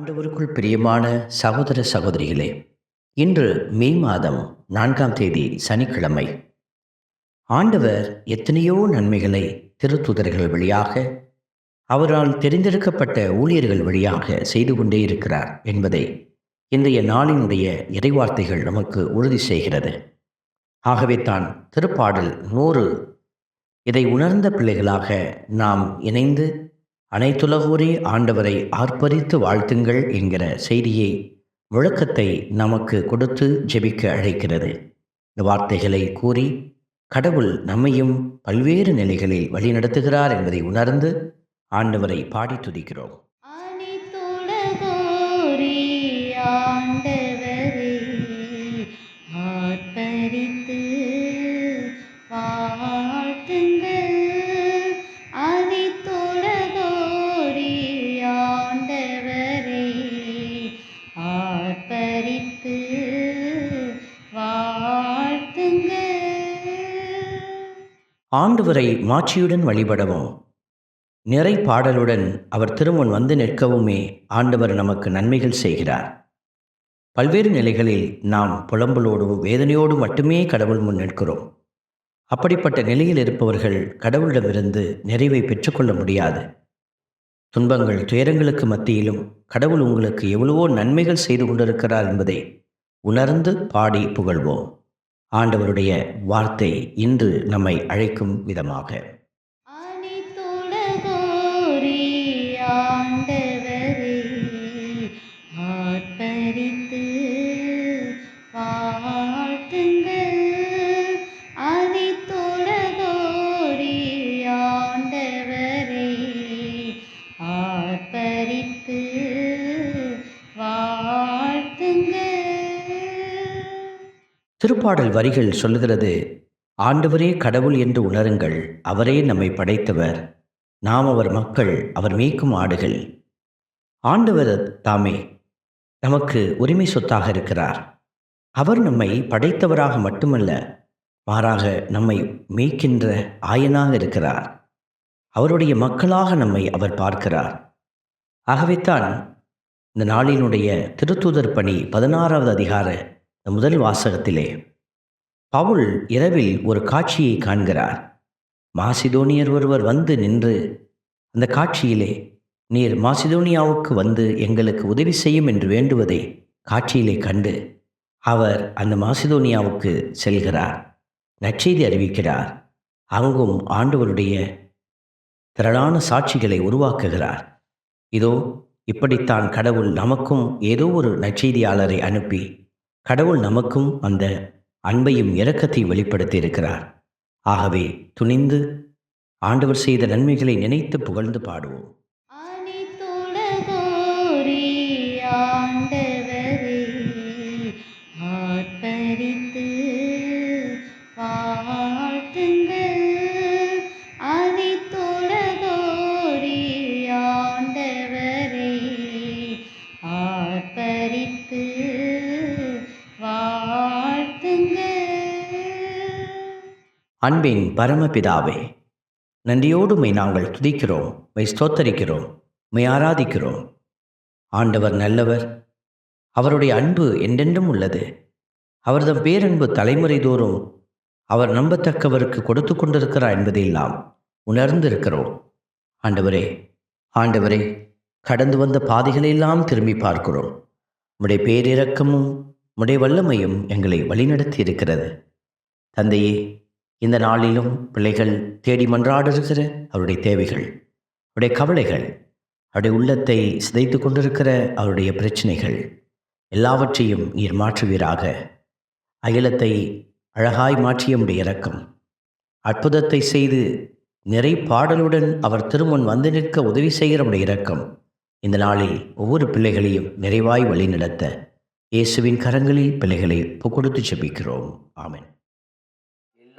ஆண்டவருக்குள் பிரியமான சகோதர சகோதரிகளே இன்று மே மாதம் நான்காம் தேதி சனிக்கிழமை. ஆண்டவர் எத்தனையோ நன்மைகளை திருத்துதர்கள் வழியாக அவரால் தெரிந்தெடுக்கப்பட்ட ஊழியர்கள் வழியாக செய்து கொண்டே இருக்கிறார் என்பதை இன்றைய நாளினுடைய இறைவார்த்தைகள் நமக்கு உறுதி செய்கிறது. ஆகவே தான் திருப்பாடல் நூறு இதை உணர்ந்த பிள்ளைகளாக நாம் இணைந்து அனைத்துலகோரே ஆண்டவரை ஆர்ப்பரித்து வாழ்த்துங்கள் என்கிற செய்தியை விளக்கத்தை நமக்கு கொடுத்து ஜெபிக்க அழைக்கிறது. இந்த வார்த்தைகளை கூறி கடவுள் நம்மையும் பல்வேறு நிலைகளில் வழிநடத்துகிறார் என்பதை உணர்ந்து ஆண்டவரை பாடி துதிக்கிறோம். அனைத்துலகோரே ஆண்டவரை மாட்சியுடன் வழிபடவும் நிறை பாடலுடன் அவர் திருமுன் வந்து நிற்கவுமே ஆண்டவர் நமக்கு நன்மைகள் செய்கிறார். பல்வேறு நிலைகளில் நாம் புலம்பலோடும் வேதனையோடு மட்டுமே கடவுள் முன் நிற்கிறோம். அப்படிப்பட்ட நிலையில் இருப்பவர்கள் கடவுளிடமிருந்து நிறைவை பெற்றுக்கொள்ள முடியாது. துன்பங்கள் துயரங்களுக்கு மத்தியிலும் கடவுள் உங்களுக்கு எவ்வளவோ நன்மைகள் செய்து கொண்டிருக்கிறார் என்பதை உணர்ந்து பாடி புகழ்வோம். ஆண்டவருடைய வார்த்தை இன்று நம்மை அழைக்கும் விதமாக. திருப்பாடல் வரிகள் சொல்லுகிறது ஆண்டவரே கடவுள் என்று உணருங்கள் அவரே நம்மை படைத்தவர். நாம் அவர் மக்கள் அவர் மேய்க்கும் ஆடுகள். ஆண்டவர் தாமே நமக்கு உரிமை சொத்தாக இருக்கிறார். அவர் நம்மை படைத்தவராக மட்டுமல்ல மாறாக நம்மை மேய்க்கின்ற ஆயனாக இருக்கிறார். அவருடைய மக்களாக நம்மை அவர் பார்க்கிறார். ஆகவேத்தான் இந்த நாளினுடைய திருத்தூதர் பணி பதினாறாவது அதிகார முதல் வாசகத்திலே. பவுல் இரவில் ஒரு காட்சியை காண்கிறார். மாசிதோனியர் ஒருவர் வந்து நின்று அந்த காட்சியிலே நீர் மாசிதோனியாவுக்கு வந்து எங்களுக்கு உதவி செய்யும் என்று வேண்டுவதை காட்சியிலே கண்டு அவர் அந்த மாசிதோனியாவுக்கு செல்கிறார். நற்செய்தி அறிவிக்கிறார். அங்கும் ஆண்டவருடைய திரளான சாட்சிகளை உருவாக்குகிறார். இதோ இப்படித்தான் கடவுள் நமக்கும் ஏதோ ஒரு நற்செய்தியாளரை அனுப்பி கடவுள் நமக்கும் அந்த அன்பையும் இரக்கத்தையும் வெளிப்படுத்தி இருக்கிறார் ஆகவே துணிந்து ஆண்டவர் செய்த நன்மைகளை நினைத்து புகழ்ந்து பாடுவோம். அன்பின் பரமபிதாவே நன்றியோடு மை நாங்கள் துதிக்கிறோம் மை ஸ்தோத்தரிக்கிறோம் மை ஆராதிக்கிறோம். ஆண்டவர் நல்லவர் அவருடைய அன்பு என்றென்றும் உள்ளது. அவரது பேரன்பு தலைமுறை தோறும் அவர் நம்பத்தக்கவருக்கு கொடுத்து கொண்டிருக்கிறார் என்பதையெல்லாம் உணர்ந்திருக்கிறோம். ஆண்டவரே ஆண்டவரே கடந்து வந்த பாதைகளெல்லாம் திரும்பி பார்க்கிறோம். உடைய பேரிரக்கமும் உடைய வல்லமையும் எங்களை வழிநடத்தி இருக்கிறது தந்தையே இந்த நாளிலும் பிள்ளைகள் தேடி மன்றாடுகிற அவருடைய தேவைகள் அவருடைய கவலைகள் அவருடைய உள்ளத்தை சிதைத்து கொண்டிருக்கிற அவருடைய பிரச்சனைகள் எல்லாவற்றையும் நீர் மாற்றுவீராக. அகிலத்தை அழகாய் மாற்றிய உடைய இறக்கம் அற்புதத்தை செய்து நிறை பாடலுடன் அவர் திருமுன் வந்து நிற்க உதவி செய்கிற உடைய இறக்கம் இந்த நாளில் ஒவ்வொரு பிள்ளைகளையும் நிறைவாய் வழிநடத்த இயேசுவின் கரங்களில் பிள்ளைகளை கொடுத்து செபிக்கிறோம். ஆமேன்.